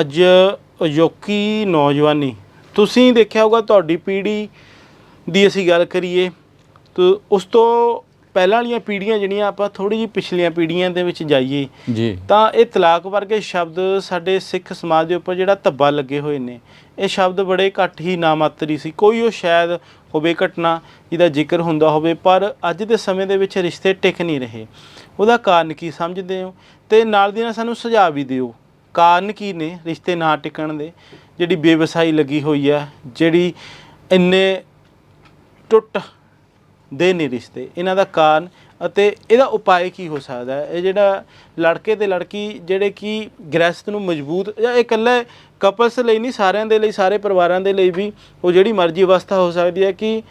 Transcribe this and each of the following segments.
ਅੱਜ ਅਜੋਕੀ ਨੌਜਵਾਨੀ ਤੁਸੀਂ ਦੇਖਿਆ ਹੋਗਾ ਤੁਹਾਡੀ ਪੀੜ੍ਹੀ ਦੀ ਅਸੀਂ ਗੱਲ ਕਰੀਏ ਤਾਂ ਉਸ ਤੋਂ ਪਹਿਲਾਂ ਵਾਲੀਆਂ ਪੀੜ੍ਹੀਆਂ ਜਿਹੜੀਆਂ ਆਪਾਂ ਥੋੜੀ ਜਿਹੀ ਪਿਛਲੀਆਂ ਪੀੜ੍ਹੀਆਂ ਦੇ ਵਿੱਚ ਜਾਈਏ ਜੀ। ਤਾਂ ਇਹ ਤਲਾਕ ਵਰਗੇ ਸ਼ਬਦ ਸਾਡੇ ਸਿੱਖ ਸਮਾਜ ਦੇ ਉੱਪਰ ਜਿਹੜਾ ਧੱਬਾ ਲੱਗੇ ਹੋਏ ਨੇ ਇਹ ਸ਼ਬਦ ਬੜੇ ਘੱਟ ਹੀ ਨਾਮਾਤਰੀ ਸੀ ਕੋਈ ਉਹ ਸ਼ਾਇਦ ਹੋਵੇ ਘਟਨਾ ਜਿਹਦਾ ਜ਼ਿਕਰ ਹੁੰਦਾ ਹੋਵੇ ਪਰ ਅੱਜ ਦੇ ਸਮੇਂ ਦੇ ਵਿੱਚ ਰਿਸ਼ਤੇ ਟਿਕ ਨਹੀਂ ਰਹੇ। ਉਹਦਾ ਕਾਰਨ ਕੀ ਸਮਝਦੇ ਹੋ? ਤੇ ਨਾਲ ਦੀ ਨਾਲ ਸਾਨੂੰ ਸੁਝਾਅ ਵੀ ਦਿਓ। ਕਾਰਨ ਕੀ ਨੇ ਰਿਸ਼ਤੇ ਨਾ ਟਿਕਣ ਦੇ? ਜਿਹੜੀ ਬੇਵਸਾਈ ਲੱਗੀ ਹੋਈ ਹੈ ਜਿਹੜੀ ਇੰਨੇ ਟੁੱਟ ਦੇ ਨੇ ਰਿਸ਼ਤੇ, ਇਹਨਾਂ ਦਾ ਕਾਰਨ ਅਤੇ ਇਹਦਾ ਉਪਾਅ ਕੀ ਹੋ ਸਕਦਾ ਹੈ? ਇਹ ਜਿਹੜਾ ਲੜਕੇ ਤੇ ਲੜਕੀ ਜਿਹੜੇ ਕਿ ਗ੍ਰਸਤ ਨੂੰ ਮਜ਼ਬੂਤ ਜਾਂ ਇਹ ਇਕੱਲੇ ਕਪਲਸ ਲਈ ਨਹੀਂ, ਸਾਰਿਆਂ ਦੇ ਲਈ, ਸਾਰੇ ਪਰਿਵਾਰਾਂ ਦੇ ਲਈ ਵੀ ਉਹ ਜਿਹੜੀ ਮਰਜ਼ੀ ਅਵਸਥਾ ਹੋ ਸਕਦੀ ਹੈ ਕਿ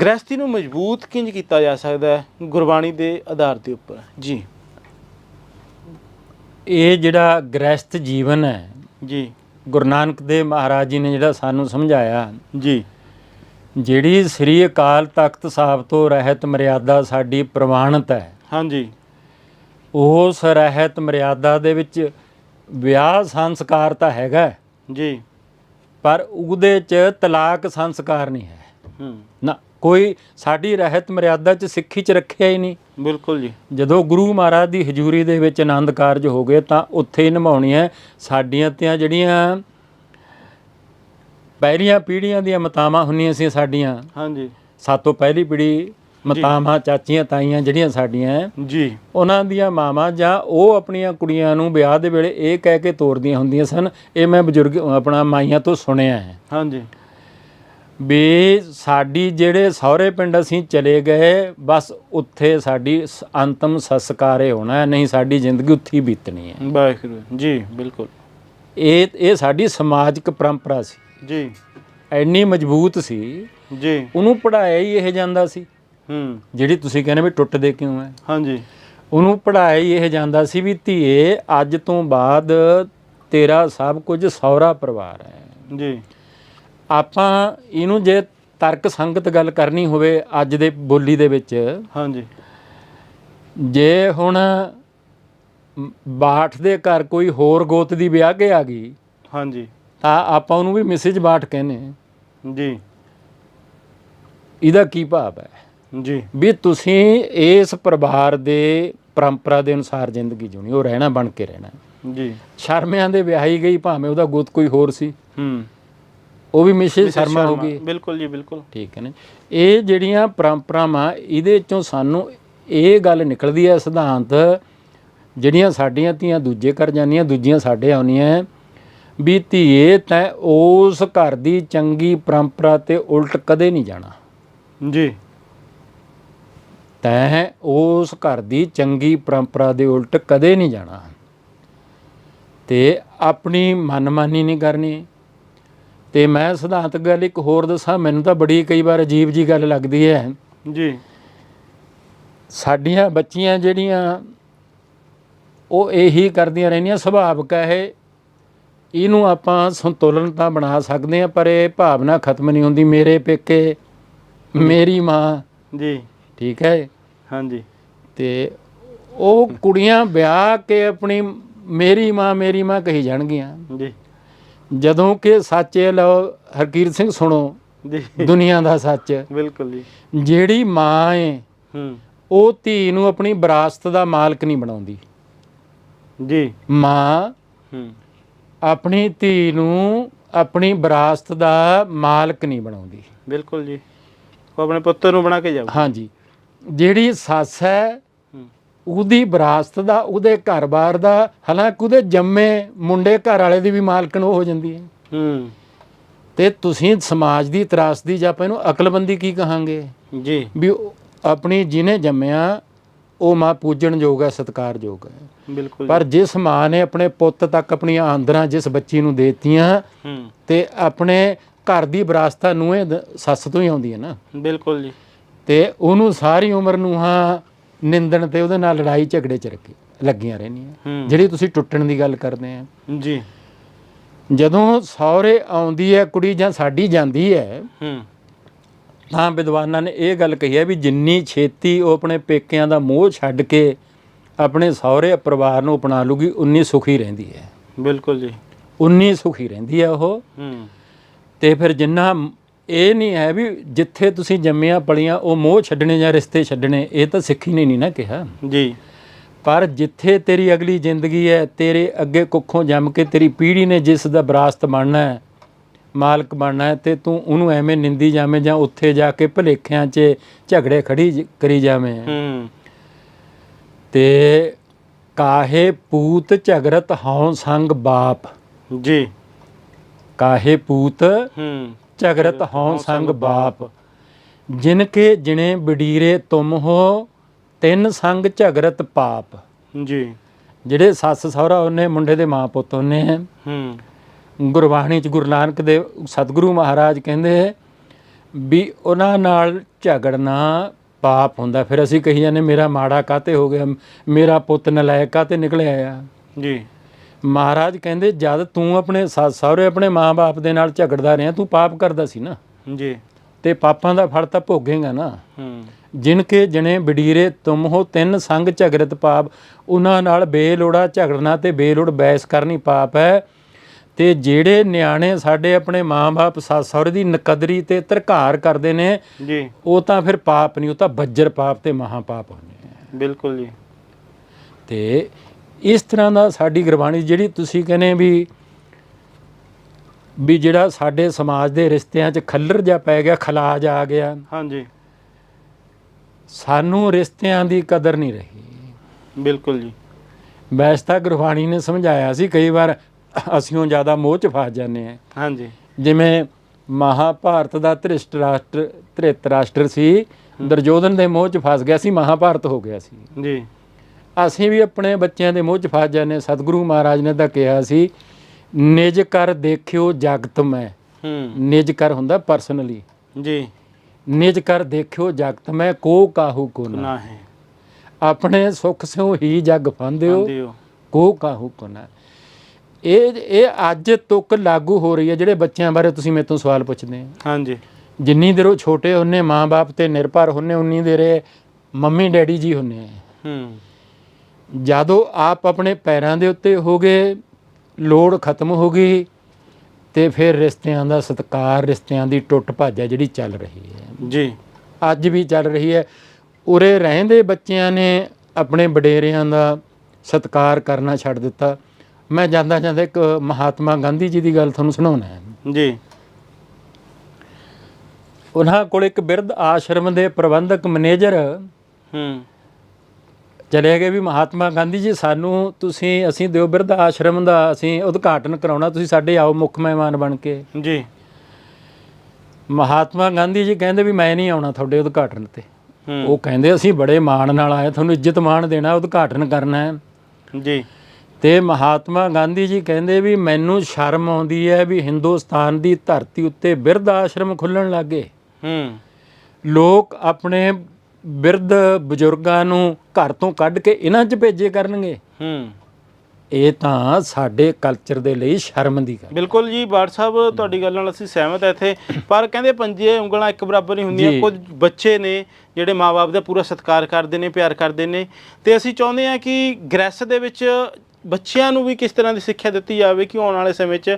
ਗ੍ਰਸਤੀ ਨੂੰ ਮਜ਼ਬੂਤ ਕਿੰਜ ਕੀਤਾ ਜਾ ਸਕਦਾ ਹੈ ਗੁਰਬਾਣੀ ਦੇ ਆਧਾਰ ਦੇ ਉੱਪਰ। ਜੀ। ਇਹ ਜਿਹੜਾ ਗ੍ਰਸਤ ਜੀਵਨ ਹੈ ਜੀ। ਗੁਰੂ ਨਾਨਕ ਦੇਵ ਮਹਾਰਾਜ ਜੀ ਨੇ ਜਿਹੜਾ ਸਾਨੂੰ ਸਮਝਾਇਆ ਜੀ। ਜਿਹੜੀ ਸ੍ਰੀ ਅਕਾਲ ਤਖਤ ਸਾਹਿਬ ਤੋਂ ਰਹਿਤ ਮਰਿਆਦਾ ਸਾਡੀ ਪ੍ਰਮਾਣਿਤ ਹੈ ਹਾਂਜੀ। ਉਸ ਰਹਿਤ ਮਰਿਆਦਾ ਦੇ ਵਿੱਚ ਵਿਆਹ ਸੰਸਕਾਰ ਤਾਂ ਹੈਗਾ ਜੀ। ਪਰ ਉਹਦੇ 'ਚ ਤਲਾਕ ਸੰਸਕਾਰ ਨਹੀਂ ਹੈ। ਹੂੰ। ਨਾ ਕੋਈ ਸਾਡੀ ਰਹਿਤ ਮਰਿਆਦਾ 'ਚ ਸਿੱਖੀ 'ਚ ਰੱਖਿਆ ਹੀ ਨਹੀਂ। ਬਿਲਕੁਲ ਜੀ। ਜਦੋਂ ਗੁਰੂ ਮਹਾਰਾਜ ਦੀ ਹਜ਼ੂਰੀ ਦੇ ਵਿੱਚ ਆਨੰਦ ਕਾਰਜ ਹੋ ਗਏ ਤਾਂ ਉੱਥੇ ਹੀ ਨਿਭਾਉਣੀ ਹੈ ਸਾਡੀਆਂ ਤੇ ਜਿਹੜੀਆਂ ਪਹਿਲੀਆਂ ਪੀੜ੍ਹੀਆਂ ਦੀਆਂ ਮਤਾਵਾਂ ਹੁੰਦੀਆਂ ਸੀ ਸਾਡੀਆਂ। ਹਾਂਜੀ। ਸਾਤੋਂ ਪਹਿਲੀ ਪੀੜ੍ਹੀ ਮਤਾਵਾਂ ਚਾਚੀਆਂ ਤਾਈਆਂ ਜਿਹੜੀਆਂ ਸਾਡੀਆਂ ਜੀ। ਉਹਨਾਂ ਦੀਆਂ ਮਾਵਾਂ ਜਾਂ ਉਹ ਆਪਣੀਆਂ ਕੁੜੀਆਂ ਨੂੰ ਵਿਆਹ ਦੇ ਵੇਲੇ ਇਹ ਕਹਿ ਕੇ ਤੋਰਦੀਆਂ ਹੁੰਦੀਆਂ ਸਨ ਇਹ ਮੈਂ ਬਜ਼ੁਰਗ ਆਪਣਾ ਮਾਈਆਂ ਤੋਂ ਸੁਣਿਆ ਹੈ ਹਾਂਜੀ। ਵੀ ਸਾਡੀ ਜਿਹੜੇ ਸਹੁਰੇ ਪਿੰਡ ਅਸੀਂ ਚਲੇ ਗਏ ਬਸ ਉੱਥੇ ਸਾਡੀ ਸ- ਅੰਤਮ ਸੰਸਕਾਰੇ ਹੋਣਾ ਹੈ, ਨਹੀਂ ਸਾਡੀ ਜ਼ਿੰਦਗੀ ਉੱਥੇ ਹੀ ਬੀਤਣੀ ਹੈ। ਵਾਹਿਗੁਰੂ ਜੀ ਬਿਲਕੁਲ। ਇਹ ਇਹ ਸਾਡੀ ਸਮਾਜਿਕ ਪਰੰਪਰਾ ਸੀ। ਜੀ। ਐਨੀ ਮਜ਼ਬੂਤ ਸੀ। ਜੀ। ਉਹਨੂੰ ਪੜਾਇਆ ਹੀ ਇਹ ਜਾਂਦਾ ਸੀ। ਹੂੰ। ਜਿਹੜੀ ਤੁਸੀਂ ਕਹਿੰਦੇ ਵੀ ਟੁੱਟਦੇ ਕਿਉਂ ਹੈ। ਹਾਂਜੀ। ਉਹਨੂੰ ਪੜਾਇਆ ਹੀ ਇਹ ਜਾਂਦਾ ਸੀ ਵੀ ਧੀਏ ਅੱਜ ਤੋਂ ਬਾਅਦ ਤੇਰਾ ਸਭ ਕੁਝ ਸਹੁਰਾ ਪਰਿਵਾਰ ਹੈ। ਜੀ। ਆਪਾਂ ਇਹਨੂੰ ਜੇ ਤਰਕ ਸੰਗਤ ਗੱਲ ਕਰਨੀ ਹੋਵੇ ਅੱਜ ਦੇ ਬੋਲੀ ਦੇ ਵਿੱਚ ਹਾਂਜੀ। ਜੇ ਹੁਣ ਬਾਠ ਦੇ ਘਰ ਕੋਈ ਹੋਰ ਗੋਤ ਦੀ ਵਿਆਹ ਕੇ ਆ ਗਈ ਹਾਂਜੀ। ਤਾਂ ਆਪਾਂ ਉਹਨੂੰ ਵੀ ਮਿਸਿਜ ਬਾਠ ਕਹਿੰਦੇ। ਜੀ। ਇਹਦਾ ਕੀ ਭਾਵ ਹੈ? ਜੀ। ਵੀ ਤੁਸੀਂ ਇਸ ਪਰਿਵਾਰ ਦੇ ਪਰੰਪਰਾ ਦੇ ਅਨੁਸਾਰ ਜ਼ਿੰਦਗੀ ਜਿਉਣੀ ਉਹ ਰਹਿਣਾ ਬਣ ਕੇ ਰਹਿਣਾ। ਜੀ। ਸ਼ਰਮਿਆਂ ਦੇ ਵਿਆਹੀ ਗਈ ਭਾਵੇਂ ਉਹਦਾ ਗੋਤ ਕੋਈ ਹੋਰ ਸੀ। ਹੂੰ। ਉਹ ਵੀ ਮਿਸਿਜ ਸ਼ਰਮਾ ਹੋ ਗਈ ਬਿਲਕੁਲ ਜੀ ਬਿਲਕੁਲ। ਠੀਕ ਹੈ ਨਾ ਇਹ ਜਿਹੜੀਆਂ ਪਰੰਪਰਾਵਾਂ ਇਹਦੇ ਚੋਂ ਸਾਨੂੰ ਇਹ ਗੱਲ ਨਿਕਲਦੀ ਹੈ ਸਿਧਾਂਤ ਜਿਹੜੀਆਂ ਸਾਡੀਆਂ ਧੀਆਂ ਦੂਜੇ ਘਰ ਜਾਂਦੀਆਂ ਦੂਜੀਆਂ ਸਾਡੇ ਆਉਣੀਆਂ ਵੀ ਧੀਏ ਤੈਂ ਉਸ ਘਰ ਦੀ ਚੰਗੀ ਪਰੰਪਰਾ ਤੇ ਉਲਟ ਕਦੇ ਨਹੀਂ ਜਾਣਾ। ਜੀ। ਤੈਂ ਉਸ ਘਰ ਦੀ ਚੰਗੀ ਪਰੰਪਰਾ ਦੇ ਉਲਟ ਕਦੇ ਨਹੀਂ ਜਾਣਾ। ਤੇ ਆਪਣੀ ਮਨਮਾਨੀ ਨਹੀਂ ਕਰਨੀ। ਤੇ ਮੈਂ ਸਿਧਾਂਤ ਗੱਲ ਇੱਕ ਹੋਰ ਦੱਸਾਂ ਮੈਨੂੰ ਤਾਂ ਬੜੀ ਕਈ ਵਾਰ ਅਜੀਬ ਜੀ ਗੱਲ ਲੱਗਦੀ ਹੈ। ਜੀ। ਸਾਡੀਆਂ ਬੱਚੀਆਂ ਜਿਹੜੀਆਂ ਉਹ ਇਹੀ ਕਰਦੀਆਂ ਰਹਿੰਦੀਆਂ ਸੁਭਾਵਕ ਹੈ ਇਹ ਇਹਨੂੰ ਆਪਾਂ ਸੰਤੁਲਨ ਤਾਂ ਬਣਾ ਸਕਦੇ ਆ ਪਰ ਇਹ ਭਾਵਨਾ ਖਤਮ ਨਹੀਂ ਹੁੰਦੀ ਮੇਰੇ ਪੇਕੇ ਮੇਰੀ ਮਾਂ। ਜੀ। ਠੀਕ ਹੈ। ਹਾਂਜੀ। ਤੇ ਉਹ ਕੁੜੀਆਂ ਵਿਆਹ ਕੇ ਆਪਣੀ ਮੇਰੀ ਮਾਂ ਮੇਰੀ ਮਾਂ ਕਹੀ ਜਾਣਗੀਆਂ। ਜੀ। ਜਦੋਂ ਕਿ ਸੱਚ ਇਹ ਲਓ ਹਰਕੀਰਤ ਸਿੰਘ ਸੁਣੋ ਜੀ। ਦੁਨੀਆ ਦਾ ਸੱਚ। ਬਿਲਕੁਲ ਜੀ। ਜਿਹੜੀ ਮਾਂ ਏ ਹੂੰ। ਉਹ ਧੀ ਨੂੰ ਆਪਣੀ ਵਿਰਾਸਤ ਦਾ ਮਾਲਕ ਨਹੀਂ ਬਣਾਉਂਦੀ। ਜੀ। ਮਾਂ ਹੂੰ। ਆਪਣੀ ਧੀ ਨੂੰ ਆਪਣੀ ਵਿਰਾਸਤ ਦਾ ਮਾਲਕ ਨਹੀਂ ਬਣਾਉਂਦੀ। ਬਿਲਕੁਲ ਜੀ। ਉਹ ਆਪਣੇ ਪੁੱਤਰ ਨੂੰ ਬਣਾ ਕੇ ਜਾਓ ਹਾਂਜੀ। ਜਿਹੜੀ ਸੱਸ ਹੂੰ ਉਹਦੀ ਵਿਰਾਸਤ ਦਾ ਉਹਦੇ ਘਰ-ਬਾਰ ਦਾ ਹਾਲਾਂਕਿ ਉਹਦੇ ਜੰਮੇ ਮੁੰਡੇ ਘਰ ਵਾਲੇ ਦੀ ਵੀ ਮਾਲਕਣ ਉਹ ਹੋ ਜਾਂਦੀ ਹੈ। ਹੂੰ। ਤੇ ਤੁਸੀਂ ਸਮਾਜ ਦੀ ਤਰਾਸਦੀ ਜਾਂ ਆਪਾਂ ਇਹਨੂੰ ਅਕਲਬੰਦੀ ਕੀ ਕਹਾਂਗੇ? ਜੀ। ਵੀ ਆਪਣੀ ਜਿਹਨੇ ਜੰਮਿਆ ਉਹ ਮਾਂ ਪੂਜਣਯੋਗ ਹੈ ਸਤਿਕਾਰਯੋਗ ਹੈ। ਬਿਲਕੁਲ। ਪਰ ਜਿਸ ਮਾਂ ਨੇ ਆਪਣੇ ਪੁੱਤ ਤੱਕ ਆਪਣੀਆਂ ਆਂਦਰਾਂ ਜਿਸ ਬੱਚੀ ਨੂੰ ਦੇਤੀਆਂ ਤੇ ਆਪਣੇ ਘਰ ਦੀ ਵਿਰਾਸਤਾਂ ਨੂੰ ਇਹ ਸੱਸ ਤੋਂ ਹੀ ਆਉਂਦੀ ਹੈ ਨਾ। ਬਿਲਕੁਲ ਜੀ। ਤੇ ਉਹਨੂੰ ਸਾਰੀ ਉਮਰ ਨੂੰ ਹਾਂ ਨਿੰਦਣ ਤੇ ਉਹਦੇ ਨਾਲ ਲੜਾਈ ਝਗੜੇ ਚ ਰੱਖੀ ਲੱਗੀਆਂ ਰਹਿੰਦੀਆਂ। ਹੂੰ। ਜਿਹੜੀ ਤੁਸੀਂ ਟੁੱਟਣ ਦੀ ਗੱਲ ਕਰਦੇ ਆ। ਜੀ। ਜਦੋਂ ਸਹੁਰੇ ਆਉਂਦੀ ਹੈ ਕੁੜੀ ਜਾਂ ਸਾਡੀ ਜਾਂਦੀ ਹੈ ਹੂੰ। ਤਾਂ ਵਿਦਵਾਨਾਂ ਨੇ ਇਹ ਗੱਲ ਕਹੀ ਹੈ ਵੀ ਜਿੰਨੀ ਛੇਤੀ ਉਹ ਆਪਣੇ ਪੇਕਿਆਂ ਦਾ ਮੋਹ ਛੱਡ ਕੇ ਆਪਣੇ ਸਹੁਰੇ ਪਰਿਵਾਰ ਨੂੰ ਅਪਣਾ ਲੂਗੀ ਉਨੀ ਸੁਖੀ ਰਹਿੰਦੀ ਹੈ। ਬਿਲਕੁਲ ਜੀ। ਉਨੀ ਸੁਖੀ ਰਹਿੰਦੀ ਹੈ ਉਹ। ਹੂੰ। ਤੇ ਫਿਰ ਜਿੰਨਾ ਇਹ ਨਹੀਂ ਹੈ ਵੀ ਜਿੱਥੇ ਤੁਸੀਂ ਜੰਮਿਆ ਪਲੀਆਂ ਉਹ ਮੋਹ ਛੱਡਣੇ ਜਾਂ ਰਿਸ਼ਤੇ ਛੱਡਣੇ ਇਹ ਤਾਂ ਸਿੱਖੀ ਨੇ ਨਹੀਂ ਨਾ ਕਿਹਾ। ਜੀ। ਪਰ ਜਿੱਥੇ ਤੇਰੀ ਅਗਲੀ ਜ਼ਿੰਦਗੀ ਹੈ ਤੇਰੇ ਅੱਗੇ ਕੁੱਖੋਂ ਜੰਮ ਕੇ ਤੇਰੀ ਪੀੜ੍ਹੀ ਨੇ ਜਿਸ ਦਾ ਵਿਰਾਸਤ ਬਣਨਾ ਹੈ ਮਾਲਕ ਬਣਨਾ ਹੈ ਤੇ ਤੂੰ ਉਹਨੂੰ ਐਵੇਂ ਨਿੰਦੀ ਜਾਵੇਂ ਜਾਂ ਉੱਥੇ ਜਾ ਕੇ ਭਲੇਖਿਆਂ 'ਚ ਝਗੜੇ ਖੜੀ ਕਰੀ ਜਾਵੇਂ। ਹੂੰ। ਤੇ ਕਾਹੇ ਪੂਤ ਝਗਰਤ ਹਉ ਸੰਗ ਬਾਪ। ਜੀ। ਕਾਹੇ ਪੂਤ ਹੂੰ। ਝਗਰਤ ਹਉ ਸੰਗ ਬਾਪ। ਜਿਨ ਕੇ ਜਿਣੇ ਬਡੀਰੇ ਤੁਮ ਹੋ ਤਿੰਨ ਸੰਗ ਝਗਰਤ ਪਾਪ। ਜੀ। ਜਿਹੜੇ ਸੱਸ ਸਹੁਰਾ ਉਹਨੇ ਮੁੰਡੇ ਦੇ ਮਾਂ ਪੁੱਤ ਉਹਨੇ। ਹੂੰ। ਗੁਰਬਾਣੀ ਚ ਗੁਰੂ ਨਾਨਕ ਦੇਵ ਸਤਿਗੁਰੂ ਮਹਾਰਾਜ ਕਹਿੰਦੇ ਵੀ ਉਹਨਾਂ ਨਾਲ ਝਗੜਨਾ ਪਾਪ ਹੁੰਦਾ। ਫਿਰ ਅਸੀਂ ਕਹੀ ਜਾਂਦੇ ਮੇਰਾ ਮਾੜਾ ਕਾਤੇ ਹੋ ਗਿਆ? ਮੇਰਾ ਪੁੱਤ ਨਲਾਇਕ ਕਾਤੇ ਨਿਕਲਿਆ ਆ? ਜੀ। ਮਹਾਰਾਜ ਕਹਿੰਦੇ ਜਦ ਤੂੰ ਆਪਣੇ ਸੱਸ ਸਹੁਰੇ ਆਪਣੇ ਮਾਂ-ਬਾਪ ਦੇ ਨਾਲ ਝਗੜਦਾ ਰਿਹਾ ਤੂੰ ਪਾਪ ਕਰਦਾ ਸੀ ਨਾ। ਜੀ। ਤੇ ਪਾਪਾਂ ਦਾ ਫਲ ਤਾਂ ਭੋਗੇਗਾ ਨਾ। ਹੂੰ। ਜਿਨ ਕੇ ਜਣੇ ਬਡੀਰੇ ਤੁਮ ਹੋ ਤਿੰਨ ਸੰਗ ਝਗਰਤ ਪਾਪ। ਉਹਨਾਂ ਨਾਲ ਬੇਲੋੜਾ ਝਗੜਨਾ ਤੇ ਬੇਲੋੜ ਬੈਸ ਕਰਨੀ ਪਾਪ ਹੈ। ਤੇ ਜਿਹੜੇ ਨਿਆਣੇ ਸਾਡੇ ਆਪਣੇ ਮਾਂ-ਬਾਪ ਸੱਸ ਸਹੁਰੇ ਦੀ ਨਕਦਰੀ ਤੇ ਧਰਕਾਰ ਕਰਦੇ ਨੇ ਜੀ। ਉਹ ਤਾਂ ਫਿਰ ਪਾਪ ਨਹੀਂ ਉਹ ਤਾਂ ਬੱਜਰ ਪਾਪ ਤੇ ਮਹਾ ਪਾਪ ਹੁੰਦੇ ਬਿਲਕੁਲ ਜੀ। ਤੇ ਇਸ ਤਰ੍ਹਾਂ ਦਾ ਸਾਡੀ ਗੁਰਬਾਣੀ ਜਿਹੜੀ ਤੁਸੀਂ ਕਹਿੰਦੇ ਵੀ ਵੀ ਜਿਹੜਾ ਸਾਡੇ ਸਮਾਜ ਦੇ ਰਿਸ਼ਤਿਆਂ 'ਚ ਖੱਲਰ ਜਾ ਪੈ ਗਿਆ ਖਲਾਜ ਆ ਗਿਆ। ਹਾਂਜੀ। ਸਾਨੂੰ ਰਿਸ਼ਤਿਆਂ ਦੀ ਕਦਰ ਨਹੀਂ ਰਹੀ। ਬਿਲਕੁਲ ਜੀ। ਵੈਸੇ ਤਾਂ ਗੁਰਬਾਣੀ ਨੇ ਸਮਝਾਇਆ ਸੀ ਕਈ ਵਾਰ ਅਸੀਂ ਜ਼ਿਆਦਾ ਮੋਹ ਚ ਫਸ ਜਾਂਦੇ ਹਾਂ। ਹਾਂਜੀ। ਜਿਵੇਂ ਮਹਾਭਾਰਤ ਦਾ ਧ੍ਰਿਸ਼ਟ ਰਾਸ਼ਟਰ ਧ੍ਰਿਤ ਰਾਸ਼ਟਰ ਸੀ ਦੁਰਯੋਧਨ ਦੇ ਮੋਹ ਚ ਫਸ ਗਿਆ ਸੀ ਮਹਾਭਾਰਤ ਹੋ ਗਿਆ ਸੀ। ਜੀ। ਅਸੀਂ ਵੀ ਆਪਣੇ ਬੱਚਿਆਂ ਦੇ ਮੋਹ ਚ ਫਸ ਜਾਂਦੇ ਹਾਂ। ਸਤਿਗੁਰੂ ਮਹਾਰਾਜ ਨੇ ਤਾਂ ਕਿਹਾ ਸੀ ਨਿਜ ਕਰ ਦੇਖਿਓ ਜਗਤ ਮੈਂ। ਹੂੰ। ਨਿਜ ਕਰ ਹੁੰਦਾ ਪਰਸਨਲੀ ਜੀ। ਨਿਜ ਕਰ ਦੇਖਿਓ ਜਗਤ ਮੈਂ ਕੋ ਕਾਹੂ ਕੋ ਨਾ। ਹੈ। ਆਪਣੇ ਸੁਖ ਸਿਓ ਹੀ ਜਗ ਫੰਦਿਓ ਦਿਓ ਕੋ ਕਾਹੂ ਕੋ ਨਾ। ਇਹ ਇਹ ਅੱਜ ਤੁਕ ਲਾਗੂ ਹੋ ਰਹੀ ਹੈ ਜਿਹੜੇ ਬੱਚਿਆਂ ਬਾਰੇ ਤੁਸੀਂ ਮੇਰੇ ਤੋਂ ਸਵਾਲ ਪੁੱਛਦੇ ਆ ਹਾਂਜੀ। ਜਿੰਨੀ ਦੇਰ ਉਹ ਛੋਟੇ ਹੁੰਨੇ ਮਾਂ-ਬਾਪ ਤੇ ਨਿਰਭਰ ਹੁੰਨੇ ਉਨੀ ਦੇਰ ਮੰਮੀ ਡੈਡੀ ਜੀ ਹੁੰਨੇ ਹੂੰ। ਜਦੋਂ ਆਪ ਆਪਣੇ ਪੈਰਾਂ ਦੇ ਉੱਤੇ ਹੋ ਗਏ ਲੋੜ ਖਤਮ ਹੋ ਗਈ ਤੇ ਫਿਰ ਰਿਸ਼ਤਿਆਂ ਦਾ ਸਤਕਾਰ ਰਿਸ਼ਤਿਆਂ ਦੀ ਟੁੱਟ ਭੱਜ ਹੈ ਜਿਹੜੀ ਚੱਲ ਰਹੀ ਹੈ। ਜੀ। ਅੱਜ ਵੀ ਚੱਲ ਰਹੀ ਹੈ। ਉਰੇ ਰਹਿੰਦੇ ਬੱਚਿਆਂ ਨੇ ਆਪਣੇ ਵਡੇਰਿਆਂ ਦਾ ਸਤਕਾਰ ਕਰਨਾ ਛੱਡ ਦਿੱਤਾ। ਮੈਂ ਜਾਂਦਾ ਜਾਂਦਾ ਇੱਕ ਮਹਾਤਮਾ ਗਾਂਧੀ ਜੀ ਦੀ ਗੱਲ ਤੁਹਾਨੂੰ ਸੁਣਾਉਣਾ ਹੈ। ਜੀ। ਉਹਨਾਂ ਕੋਲ ਇੱਕ ਬਿਰਧ ਆਸ਼ਰਮ ਦੇ ਪ੍ਰਬੰਧਕ ਮੈਨੇਜਰ ਹੂੰ। ਚਲੇ ਗਏ ਵੀ ਮਹਾਤਮਾ ਗਾਂਧੀ ਜੀ ਸਾਨੂੰ ਤੁਸੀਂ ਅਸੀਂ ਦਿਓ ਬਿਰਧ ਆਸ਼ਰਮ ਦਾ ਅਸੀਂ ਉਦਘਾਟਨ ਕਰਾਉਣਾ ਤੁਸੀਂ ਸਾਡੇ ਆਓ ਮੁੱਖ ਮਹਿਮਾਨ ਬਣ ਕੇ। ਜੀ। ਮਹਾਤਮਾ ਗਾਂਧੀ ਜੀ ਕਹਿੰਦੇ ਵੀ ਮੈਂ ਨਹੀਂ ਆਉਣਾ ਤੁਹਾਡੇ ਉਦਘਾਟਨ ਤੇ। ਉਹ ਕਹਿੰਦੇ ਅਸੀਂ ਬੜੇ ਮਾਣ ਨਾਲ ਆਏ ਤੁਹਾਨੂੰ ਇੱਜ਼ਤ ਮਾਣ ਦੇਣਾ ਉਦਘਾਟਨ ਕਰਨਾ ਹੈ। ਜੀ। ਤੇ ਮਹਾਤਮਾ ਗਾਂਧੀ ਜੀ ਕਹਿੰਦੇ ਵੀ ਮੈਨੂੰ ਸ਼ਰਮ ਆਉਂਦੀ ਹੈ ਵੀ ਹਿੰਦੁਸਤਾਨ ਦੀ ਧਰਤੀ ਉੱਤੇ ਬਿਰਧ ਆਸ਼ਰਮ ਖੁੱਲਣ ਲੱਗੇ ਹੂੰ। ਲੋਕ ਆਪਣੇ ਬਿਰਧ ਬਜ਼ੁਰਗਾਂ ਨੂੰ ਘਰ ਤੋਂ ਕੱਢ ਕੇ ਇਹਨਾਂ 'ਚ ਭੇਜੇ ਕਰਨਗੇ। ਹੂੰ। ਇਹ ਤਾਂ ਸਾਡੇ ਕਲਚਰ ਦੇ ਲਈ ਸ਼ਰਮ ਦੀ ਗੱਲ। ਬਿਲਕੁਲ ਜੀ ਬਾੜ ਸਾਹਿਬ ਤੁਹਾਡੀ ਗੱਲ ਨਾਲ ਅਸੀਂ ਸਹਿਮਤ ਹਾਂ ਇੱਥੇ। ਪਰ ਕਹਿੰਦੇ ਪੰਜੇ ਉਂਗਲਾਂ ਇੱਕ ਬਰਾਬਰ ਨਹੀਂ ਹੁੰਦੀਆਂ। ਕੁਝ ਬੱਚੇ ਨੇ ਜਿਹੜੇ ਮਾਪੇ ਦਾ ਪੂਰਾ ਸਤਿਕਾਰ ਕਰਦੇ ਨੇ ਪਿਆਰ ਕਰਦੇ ਨੇ। ਤੇ ਅਸੀਂ ਚਾਹੁੰਦੇ ਹਾਂ ਕਿ ਗ੍ਰੈਸ ਦੇ ਵਿੱਚ ਬੱਚਿਆਂ ਨੂੰ ਵੀ ਕਿਸ ਤਰ੍ਹਾਂ ਦੀ ਸਿੱਖਿਆ ਦਿੱਤੀ ਜਾਵੇ ਕਿ ਆਉਣ ਵਾਲੇ ਸਮੇਂ 'ਚ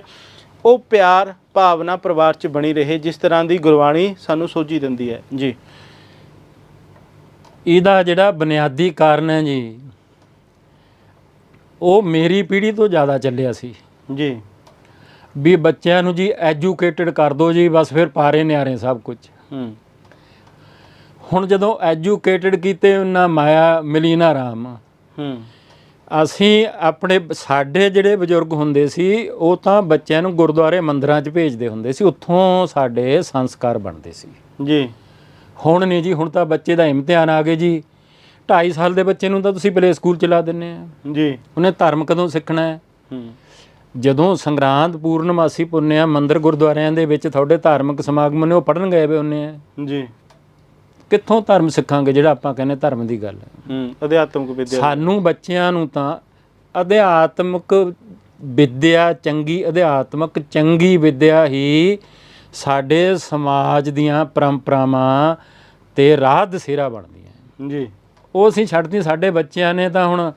ਉਹ ਪਿਆਰ ਭਾਵਨਾ ਪਰਿਵਾਰ 'ਚ ਬਣੀ ਰਹੇ ਜਿਸ ਤਰ੍ਹਾਂ ਦੀ ਗੁਰਬਾਣੀ ਸਾਨੂੰ ਸੋਝੀ ਦਿੰਦੀ ਹੈ। ਜੀ। ਇਹਦਾ ਜਿਹੜਾ ਬੁਨਿਆਦੀ ਕਾਰਨ ਹੈ ਜੀ ਉਹ ਮੇਰੀ ਪੀੜ੍ਹੀ ਤੋਂ ਜ਼ਿਆਦਾ ਚੱਲਿਆ ਸੀ। ਜੀ। ਵੀ ਬੱਚਿਆਂ ਨੂੰ ਜੀ ਐਜੂਕੇਟਿਡ ਕਰ ਦਿਓ ਜੀ ਬਸ ਫਿਰ ਪਾਰੇ ਨਿਆਰੇ ਸਭ ਕੁਝ ਹੂੰ। ਹੁਣ ਜਦੋਂ ਐਜੂਕੇਟਿਡ ਕੀਤੇ ਉਹਨਾਂ ਮਾਇਆ ਮਿਲੀ ਨਾ ਰਾਮ। ਹੂੰ। ਅਸੀਂ ਆਪਣੇ ਸਾਡੇ ਜਿਹੜੇ ਬਜ਼ੁਰਗ ਹੁੰਦੇ ਸੀ ਉਹ ਤਾਂ ਬੱਚਿਆਂ ਨੂੰ ਗੁਰਦੁਆਰੇ ਮੰਦਿਰਾਂ 'ਚ ਭੇਜਦੇ ਹੁੰਦੇ ਸੀ ਉੱਥੋਂ ਸਾਡੇ ਸੰਸਕਾਰ ਬਣਦੇ ਸੀ। ਜੀ। ਹੁਣ ਨਹੀਂ ਜੀ ਹੁਣ ਤਾਂ ਬੱਚੇ ਦਾ ਇਮਤਿਹਾਨ ਆ ਗਏ ਜੀ। 2.5 ਸਾਲ ਦੇ ਬੱਚੇ ਨੂੰ ਤਾਂ ਤੁਸੀਂ ਪਲੇ ਸਕੂਲ ਚ ਲਾ ਦਿੰਦੇ ਆ। ਜੀ। ਉਹਨੇ ਧਰਮ ਕਦੋਂ ਸਿੱਖਣਾ ਹੈ? ਜਦੋਂ ਸੰਗਰਾਂਦ ਪੂਰਨਮਾਸੀ ਪੁੰਨਿਆ ਮੰਦਿਰ ਗੁਰਦੁਆਰਿਆਂ ਦੇ ਵਿੱਚ ਤੁਹਾਡੇ ਧਾਰਮਿਕ ਸਮਾਗਮ ਨੇ ਉਹ ਪੜਨ ਗਏ ਵੇ ਹੁੰਨੇ ਆ ਜੀ। ਕਿੱਥੋਂ ਧਰਮ ਸਿੱਖਾਂਗੇ ਜਿਹੜਾ ਆਪਾਂ ਕਹਿੰਦੇ ਧਰਮ ਦੀ ਗੱਲ ਹੈ? ਹੂੰ ਅਧਿਆਤਮਿਕ ਵਿਦਿਆ। ਸਾਨੂੰ ਬੱਚਿਆਂ ਨੂੰ ਤਾਂ ਅਧਿਆਤਮਕ ਵਿਦਿਆ ਚੰਗੀ ਅਧਿਆਤਮਕ ਚੰਗੀ ਵਿਦਿਆ ਹੀ ਸਾਡੇ ਸਮਾਜ ਦੀਆਂ ਪਰੰਪਰਾਵਾਂ ਤੇ ਰਾਹ ਦਸੇਰਾ ਬਣਦੀਆਂ ਜੀ। ਉਹ ਅਸੀਂ ਛੱਡਦੀ ਸਾਡੇ ਬੱਚਿਆਂ ਨੇ ਤਾਂ ਹੁਣ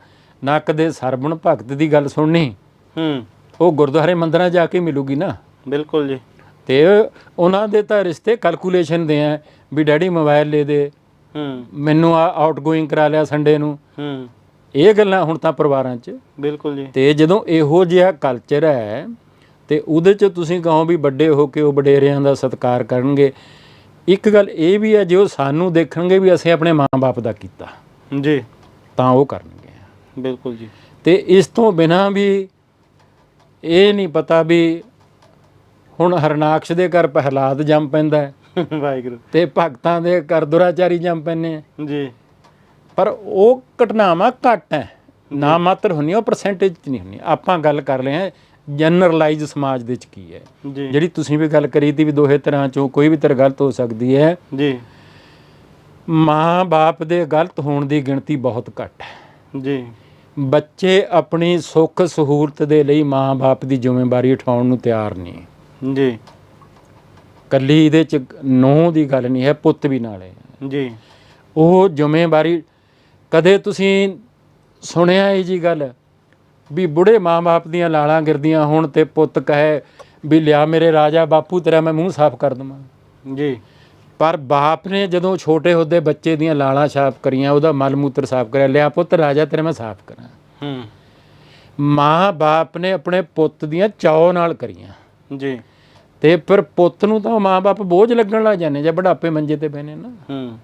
ਨੱਕ ਦੇ ਸਰਬਣ ਭਗਤ ਦੀ ਗੱਲ ਸੁਣਨੀ। ਹੂੰ। ਉਹ ਗੁਰਦੁਆਰੇ ਮੰਦਰਾਂ ਜਾ ਕੇ ਮਿਲੂਗੀ ਨਾ। ਬਿਲਕੁਲ ਜੀ। ਤੇ ਉਹਨਾਂ ਦੇ ਤਾਂ ਰਿਸ਼ਤੇ ਕੈਲਕੂਲੇਸ਼ਨ ਦੇ ਆ ਵੀ ਡੈਡੀ ਮੋਬਾਈਲ ਲੈ ਦੇ। ਹੂੰ। ਮੈਨੂੰ ਆਊਟਗੋਇੰਗ ਕਰਾ ਲਿਆ ਸੰਡੇ ਨੂੰ। ਹੂੰ। ਇਹ ਗੱਲਾਂ ਹੁਣ ਤਾਂ ਪਰਿਵਾਰਾਂ 'ਚ। ਬਿਲਕੁਲ ਜੀ। ਤੇ ਜਦੋਂ ਇਹੋ ਜਿਹਾ ਕਲਚਰ ਹੈ ਤੇ ਉਹਦੇ 'ਚ ਤੁਸੀਂ ਕਹੋ ਵੀ ਵੱਡੇ ਹੋ ਕੇ ਉਹ ਵਡੇਰਿਆਂ ਦਾ ਸਤਿਕਾਰ ਕਰਨਗੇ। ਇੱਕ ਗੱਲ ਇਹ ਵੀ ਹੈ ਜੇ ਉਹ ਸਾਨੂੰ ਦੇਖਣਗੇ ਵੀ ਅਸੀਂ ਆਪਣੇ ਮਾਂ-ਬਾਪ ਦਾ ਕੀਤਾ ਜੀ। ਤਾਂ ਉਹ ਕਰਨਗੇ। ਬਿਲਕੁਲ ਜੀ। ਤੇ ਇਸ ਤੋਂ ਬਿਨਾ ਵੀ ਇਹ ਨਹੀਂ ਪਤਾ ਵੀ ਹੁਣ ਹਰਨਾਕਸ਼ ਦੇ ਘਰ ਪ੍ਰਹਲਾਦ ਜੰਮ ਪੈਂਦਾ ਹੈ। ਵਾਹਿਗੁਰੂ। ਤੇ ਭਗਤਾਂ ਦੇ ਘਰ ਦੁਰਾਚਾਰੀ ਜੰਮ ਪੈਂਦੇ ਆ ਜੀ। ਪਰ ਉਹ ਘਟਨਾਵਾਂ ਘੱਟ ਹੈ। ਨਾ ਮਾਤਰ ਹੁੰਦੀਆਂ ਉਹ ਪਰਸੈਂਟੇਜ ਨਹੀਂ ਹੁੰਦੀਆਂ। ਆਪਾਂ ਗੱਲ ਕਰ ਰਹੇ ਹਾਂ ਜਨਰਲਾਈਜ਼ ਸਮਾਜ ਦੇ ਵਿੱਚ ਕੀ ਹੈ? ਜੀ। ਜਿਹੜੀ ਤੁਸੀਂ ਵੀ ਗੱਲ ਕਰੀ ਤੀ ਵੀ ਦੋਹੇ ਤਰ੍ਹਾਂ ਚੋਂ ਕੋਈ ਵੀ ਤਰ੍ਹਾਂ ਗਲਤ ਹੋ ਸਕਦੀ ਹੈ। ਜੀ। ਮਾਂ-ਬਾਪ ਦੇ ਗਲਤ ਹੋਣ ਦੀ ਗਿਣਤੀ ਬਹੁਤ ਘੱਟ ਹੈ। ਜੀ। ਬੱਚੇ ਆਪਣੀ ਸੁੱਖ ਸਹੂਲਤ ਦੇ ਲਈ ਮਾਂ-ਬਾਪ ਦੀ ਜ਼ਿੰਮੇਵਾਰੀ ਉਠਾਉਣ ਨੂੰ ਤਿਆਰ ਨਹੀਂ। ਜੀ। ਕੱਲੀ ਇਹਦੇ ਚ ਨੂੰਹ ਦੀ ਗੱਲ ਨਹੀਂ ਹੈ ਪੁੱਤ ਵੀ ਨਾਲੇ। ਜੀ। ਉਹ ਜ਼ਿੰਮੇਵਾਰੀ ਕਦੇ ਤੁਸੀਂ ਸੁਣਿਆ ਇਹ ਜੀ ਗੱਲ? ਵੀ ਬੁੜੇ ਮਾਂ-ਬਾਪ ਦੀਆਂ ਲਾਲਾਂ ਗਿਰਦੀਆਂ ਹੋਣ ਤੇ ਪੁੱਤ ਕਹੇ ਵੀ ਲਿਆ ਮੇਰੇ ਰਾਜਾ ਬਾਪੂ ਤੇਰਾ ਮੈਂ ਮੂੰਹ ਸਾਫ਼ ਕਰ ਦਵਾਂ। ਜੀ। ਪਰ ਬਾਪ ਨੇ ਜਦੋਂ ਛੋਟੇ ਹੁੰਦੇ ਬੱਚੇ ਦੀਆਂ ਲਾਲਾਂ ਸਾਫ਼ ਕਰੀਆਂ ਉਹਦਾ ਮਲ ਮੂਤਰ ਸਾਫ਼ ਕਰਿਆ ਲਿਆ ਪੁੱਤ ਰਾਜਾ ਤੇਰਾ ਮੈਂ ਸਾਫ਼ ਕਰਾਂ। ਹੂੰ। ਮਾਂ ਬਾਪ ਨੇ ਆਪਣੇ ਪੁੱਤ ਦੀਆਂ ਚਾਅ ਨਾਲ ਕਰੀਆਂ। ਜੀ। ਤੇ ਫਿਰ ਪੁੱਤ ਨੂੰ ਤਾਂ ਮਾਂ-ਬਾਪ ਬੋਝ ਲੱਗਣ ਲੱਗ ਜਾਂਦੇ ਜੇ ਬੁਢਾਪੇ ਮੰਜੇ ਤੇ ਪੈਨੇ ਨਾ। ਹੂੰ।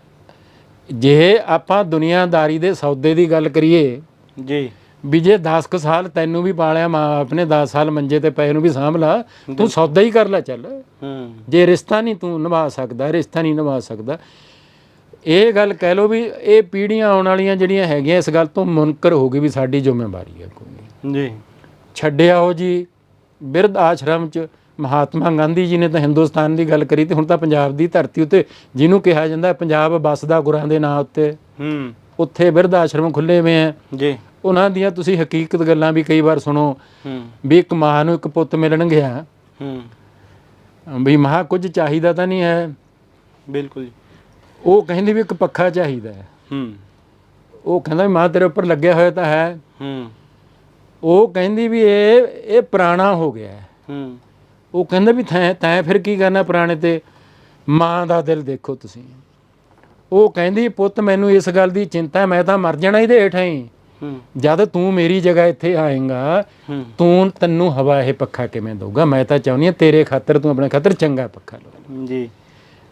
ਜੇ ਆਪਾਂ ਦੁਨੀਆਦਾਰੀ ਦੇ ਸੌਦੇ ਦੀ ਗੱਲ ਕਰੀਏ ਜੀ। ਵੀ ਜੇ 10 ਕੁ ਸਾਲ ਤੈਨੂੰ ਵੀ ਪਾਲਿਆ ਮਾਂ-ਬਾਪ ਨੇ 10 ਸਾਲ ਮੰਜੇ ਤੇ ਪਏ ਨੂੰ ਵੀ ਸਾਂਭ ਲਾ ਤੂੰ ਸੌਦਾ ਹੀ ਕਰ ਲੈ ਚੱਲ। ਹੂੰ। ਜੇ ਰਿਸ਼ਤਾ ਨਹੀਂ ਤੂੰ ਨਿਭਾ ਸਕਦਾ ਰਿਸ਼ਤਾ ਨਹੀਂ ਨਿਭਾ ਸਕਦਾ। ਇਹ ਗੱਲ ਕਹਿ ਲੋ ਵੀ ਇਹ ਪੀੜ੍ਹੀਆਂ ਆਉਣ ਵਾਲੀਆਂ ਜਿਹੜੀਆਂ ਹੈਗੀਆਂ ਇਸ ਗੱਲ ਤੋਂ ਮੁਨਕਰ ਹੋ ਗਈ ਵੀ ਸਾਡੀ ਜ਼ਿੰਮੇਵਾਰੀ ਹੈ ਕੋਈ ਜੀ। ਛੱਡਿਆ ਉਹ ਜੀ ਬਿਰਧ ਆਸ਼ਰਮ ਚ ਮਹਾਤਮਾ ਗਾਂਧੀ ਜੀ ਨੇ ਤਾਂ ਹਿੰਦੁਸਤਾਨ ਦੀ ਗੱਲ ਕਰੀ ਤੇ ਹੁਣ ਤਾਂ ਪੰਜਾਬ ਦੀ ਧਰਤੀ ਉੱਤੇ ਜਿਹਨੂੰ ਕਿਹਾ ਜਾਂਦਾ ਹੈ ਪੰਜਾਬ ਬਸਦਾ ਗੁਰਾਂ ਦੇ ਨਾਂ ਉੱਤੇ। ਹੂੰ। ਉੱਥੇ ਬਿਰਧ ਆਸ਼ਰਮ ਖੁੱਲੇ ਹੋਏ ਹੈ ਜੀ। ਉਹਨਾਂ ਦੀਆਂ ਤੁਸੀਂ ਹਕੀਕਤ ਗੱਲਾਂ ਵੀ ਕਈ ਵਾਰ ਸੁਣੋ ਹੂੰ। ਵੀ ਇੱਕ ਮਾਂ ਨੂੰ ਇੱਕ ਪੁੱਤ ਮਿਲਣ ਗਿਆ ਹੂੰ। ਵੀ ਮਾਂ ਕੁਝ ਚਾਹੀਦਾ ਤਾਂ ਨਹੀਂ ਹੈ। ਬਿਲਕੁਲ ਉਹ ਕਹਿੰਦੀ ਵੀ ਇੱਕ ਪੱਖਾ ਚਾਹੀਦਾ ਹੈ। ਹੂੰ। ਉਹ ਕਹਿੰਦਾ ਵੀ ਮਾਂ ਤੇਰੇ ਉੱਪਰ ਲੱਗਿਆ ਹੋਇਆ ਤਾਂ ਹੈ। ਹੂੰ। ਉਹ ਕਹਿੰਦੀ ਵੀ ਇਹ ਇਹ ਪੁਰਾਣਾ ਹੋ ਗਿਆ ਹੈ। ਹੂੰ। ਉਹ ਕਹਿੰਦਾ ਵੀ ਤੈਂ ਤੈਂ ਫਿਰ ਕੀ ਕਰਨਾ ਪੁਰਾਣੇ ਤੇ? ਮਾਂ ਦਾ ਦਿਲ ਦੇਖੋ ਤੁਸੀਂ। ਉਹ ਕਹਿੰਦੀ ਪੁੱਤ ਮੈਨੂੰ ਇਸ ਗੱਲ ਦੀ ਚਿੰਤਾ ਹੈ, ਮੈਂ ਤਾਂ ਮਰ ਜਾਣਾ ਇਹਦੇ ਹੇਠਾਂ ਹੀ ਹੂੰ। ਜਦ ਤੂੰ ਮੇਰੀ ਜਗ੍ਹਾ ਇੱਥੇ ਆਏਗਾ ਤੂੰ ਤੈਨੂੰ ਹਵਾ ਇਹ ਪੱਖਾ ਕਿਵੇਂ ਦਊਗਾ? ਮੈਂ ਤਾਂ ਚਾਹੁੰਦੀ ਹਾਂ ਤੇਰੇ ਖਾਤਰ ਤੂੰ ਆਪਣੇ ਖਾਤਰ ਚੰਗਾ ਪੱਖਾ ਲਓ ਜੀ।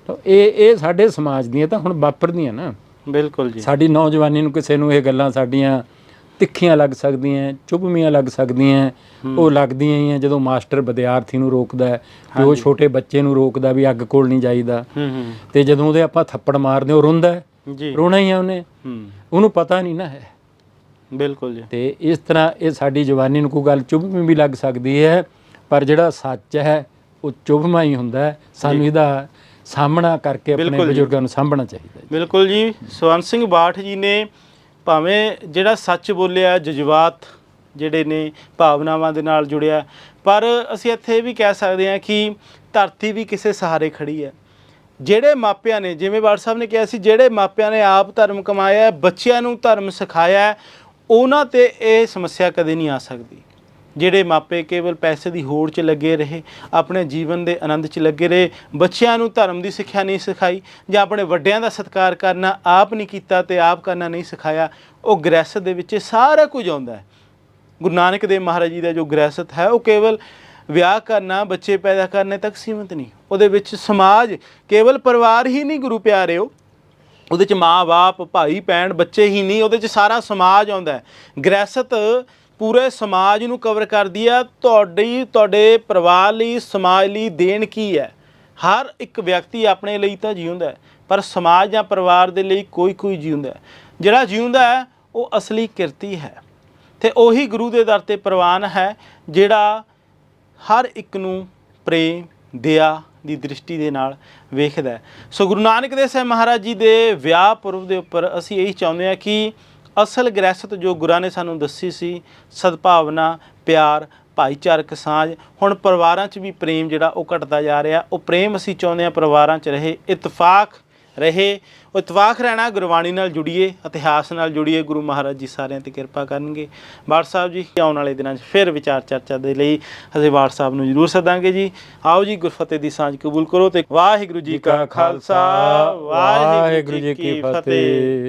ਤਾਂ ਇਹ ਇਹ ਸਾਡੇ ਸਮਾਜ ਦੀਆਂ ਤਾਂ ਹੁਣ ਵਾਪਰਦੀਆਂ ਨਾ। ਬਿਲਕੁਲ ਜੀ। ਸਾਡੀ ਨੌਜਵਾਨੀ ਨੂੰ ਕਿਸੇ ਨੂੰ ਇਹ ਗੱਲਾਂ ਸਾਡੀਆਂ ਤਿੱਖੀਆਂ ਲੱਗ ਸਕਦੀਆਂ ਚੁਭਵੀਆਂ ਲੱਗ ਸਕਦੀਆਂ ਉਹ ਲੱਗਦੀਆਂ ਹੀ ਆ ਜਦੋਂ ਮਾਸਟਰ ਵਿਦਿਆਰਥੀ ਨੂੰ ਰੋਕਦਾ ਤੇ ਉਹ ਛੋਟੇ ਬੱਚੇ ਨੂੰ ਰੋਕਦਾ ਵੀ ਅੱਗ ਕੋਲ ਨਹੀਂ ਜਾਈਦਾ। ਤੇ ਜਦੋਂ ਉਹਦੇ ਆਪਾਂ ਥੱਪੜ ਮਾਰਦੇ ਉਹ ਰੋਂਦਾ ਜੀ। ਰੋਣਾ ਹੀ ਆ ਉਹਨੇ। ਉਹਨੂੰ ਪਤਾ ਨਹੀਂ ਨਾ ਹੈ। ਬਿਲਕੁਲ ਜੀ। ਤੇ ਇਸ ਤਰ੍ਹਾਂ ਇਹ ਸਾਡੀ ਜਵਾਨੀ ਨੂੰ ਕੋਈ ਗੱਲ ਚੁਭਵੀਂ ਵੀ ਲੱਗ ਸਕਦੀ ਹੈ ਪਰ ਜਿਹੜਾ ਸੱਚ ਹੈ ਉਹ ਚੁਭਮਾ ਹੀ ਹੁੰਦਾ ਹੈ। ਸਾਨੂੰ ਇਹਦਾ ਸਾਹਮਣਾ ਕਰਕੇ ਆਪਣੇ। ਬਜ਼ੁਰਗਾਂ ਨੂੰ ਸਾਂਭਣਾ ਚਾਹੀਦਾ ਹੈ ਬਿਲਕੁਲ ਜੀ। ਸਵੰਤ ਸਿੰਘ ਬਾਠ ਜੀ ਨੇ ਭਾਵੇਂ ਜਿਹੜਾ ਸੱਚ ਬੋਲਿਆ ਜਜ਼ਬਾਤ ਜਿਹੜੇ ਨੇ ਭਾਵਨਾਵਾਂ ਦੇ ਨਾਲ ਜੁੜਿਆ ਪਰ ਅਸੀਂ ਇੱਥੇ ਵੀ ਕਹਿ ਸਕਦੇ ਹਾਂ ਕਿ ਧਰਤੀ ਵੀ ਕਿਸੇ ਸਹਾਰੇ ਖੜੀ ਹੈ। ਜਿਹੜੇ ਮਾਪਿਆਂ ਨੇ ਜਿਵੇਂ ਬਾਠ ਸਾਹਿਬ ਨੇ ਕਿਹਾ ਸੀ ਜਿਹੜੇ ਮਾਪਿਆਂ ਨੇ ਆਪ ਧਰਮ ਕਮਾਇਆ ਬੱਚਿਆਂ ਨੂੰ ਧਰਮ ਸਿਖਾਇਆ ਉਹਨਾਂ ਤੇ ਇਹ ਸਮੱਸਿਆ ਕਦੇ ਨਹੀਂ ਆ ਸਕਦੀ। ਜਿਹੜੇ ਮਾਪੇ ਕੇਵਲ ਪੈਸੇ ਦੀ ਹੋੜ 'ਚ ਲੱਗੇ ਰਹੇ, ਆਪਣੇ ਜੀਵਨ ਦੇ ਆਨੰਦ 'ਚ ਲੱਗੇ ਰਹੇ, ਬੱਚਿਆਂ ਨੂੰ ਧਰਮ ਦੀ ਸਿੱਖਿਆ ਨਹੀਂ ਸਿਖਾਈ ਜਾਂ ਆਪਣੇ ਵੱਡਿਆਂ ਦਾ ਸਤਿਕਾਰ ਕਰਨਾ ਆਪ ਨਹੀਂ ਕੀਤਾ ਤੇ ਆਪ ਕਰਨਾ ਨਹੀਂ ਸਿਖਾਇਆ, ਉਹ ਗ੍ਰਹਿਸਤ ਦੇ ਵਿੱਚ ਇਹ ਸਾਰਾ ਕੁਝ ਆਉਂਦਾ ਹੈ। ਗੁਰੂ ਨਾਨਕ ਦੇਵ ਮਹਾਰਾਜ ਜੀ ਦਾ ਜੋ ਗ੍ਰਹਿਸਤ ਹੈ, ਉਹ ਕੇਵਲ ਵਿਆਹ ਕਰਨਾ, ਬੱਚੇ ਪੈਦਾ ਕਰਨੇ ਤੱਕ ਸੀਮਿਤ ਨਹੀਂ। ਉਹਦੇ ਵਿੱਚ ਸਮਾਜ ਕੇਵਲ ਪਰਿਵਾਰ ਹੀ ਨਹੀਂ ਗੁਰੂ ਪਿਆਰਿਓ ਉਹਦੇ ਚ ਮਾਂ-ਬਾਪ ਭਾਈ ਭੈਣ, ਬੱਚੇ ਹੀ ਨਹੀਂ, ਉਹਦੇ ਚ ਸਾਰਾ ਸਮਾਜ ਆਉਂਦਾ ਹੈ। ਗ੍ਰਹਿਸਤ ਪੂਰੇ ਸਮਾਜ ਨੂੰ ਕਵਰ ਕਰਦੀ ਆ, ਤੁਹਾਡੀ, ਤੁਹਾਡੇ ਪਰਿਵਾਰ ਲਈ, ਸਮਾਜ ਲਈ ਦੇਣ ਕੀ ਹੈ? ਹਰ ਇੱਕ ਵਿਅਕਤੀ ਆਪਣੇ ਲਈ ਤਾਂ ਜਿਉਂਦਾ ਪਰ ਸਮਾਜ ਜਾਂ ਪਰਿਵਾਰ ਦੇ ਲਈ ਕੋਈ ਕੋਈ ਜਿਉਂਦਾ ਜਿਹੜਾ ਜਿਉਂਦਾ ਉਹ ਅਸਲੀ ਕਿਰਤੀ ਹੈ। ਤੇ ਉਹੀ ਗੁਰੂ ਦੇ ਦਰ ਤੇ ਪ੍ਰਵਾਨ ਹੈ, ਜਿਹੜਾ ਹਰ ਇੱਕ ਨੂੰ ਪ੍ਰੇਮ, ਦਇਆ ਦੀ ਦ੍ਰਿਸ਼ਟੀ ਦੇ ਨਾਲ ਵੇਖਦਾ ਹੈ। ਸੋ ਗੁਰੂ ਨਾਨਕ ਦੇਵ ਸਾਹਿਬ ਮਹਾਰਾਜ ਜੀ ਦੇ ਵਿਆਹ ਪੁਰਬ ਦੇ ਉੱਪਰ ਅਸੀਂ ਇਹੀ ਚਾਹੁੰਦੇ ਹਾਂ ਕਿ ਅਸਲ ਗ੍ਰਹਿਸਤ ਜੋ ਗੁਰਾਂ ਨੇ ਸਾਨੂੰ ਦੱਸੀ ਸੀ, ਸਦਭਾਵਨਾ, ਪਿਆਰ, ਭਾਈਚਾਰਕ ਸਾਂਝ, ਹੁਣ ਪਰਿਵਾਰਾਂ 'ਚ ਵੀ ਪ੍ਰੇਮ ਜਿਹੜਾ ਉਹ ਘਟਦਾ ਜਾ ਰਿਹਾ। ਉਹ ਪ੍ਰੇਮ ਅਸੀਂ ਚਾਹੁੰਦੇ ਹਾਂ ਪਰਿਵਾਰਾਂ 'ਚ ਰਹੇ, ਇਤਫਾਕ ਰਹੇ। ਇਤਵਾਕ ਰਹਿਣਾ ਗੁਰਬਾਣੀ ਨਾਲ ਜੁੜੀਏ ਇਤਿਹਾਸ ਨਾਲ ਜੁੜੀਏ ਗੁਰੂ ਮਹਾਰਾਜ ਜੀ ਸਾਰਿਆਂ ਤੇ ਕਿਰਪਾ ਕਰਨਗੇ। ਬਾੜ ਸਾਹਿਬ ਜੀ ਆਉਣ ਵਾਲੇ ਦਿਨਾਂ 'ਚ ਫਿਰ ਵਿਚਾਰ ਚਰਚਾ ਦੇ ਲਈ ਅਸੀਂ ਬਾੜ ਸਾਹਿਬ ਨੂੰ ਜ਼ਰੂਰ ਸੱਦਾਂਗੇ ਜੀ। ਆਓ ਜੀ ਗੁਰਫਤਿਹ ਦੀ ਸਾਂਝ ਕਬੂਲ ਕਰੋ ਤੇ ਵਾਹਿਗੁਰੂ ਜੀ ਕਾ ਖਾਲਸਾ ਵਾਹਿਗੁਰੂ ਜੀ ਕੀ ਫਤਿਹ।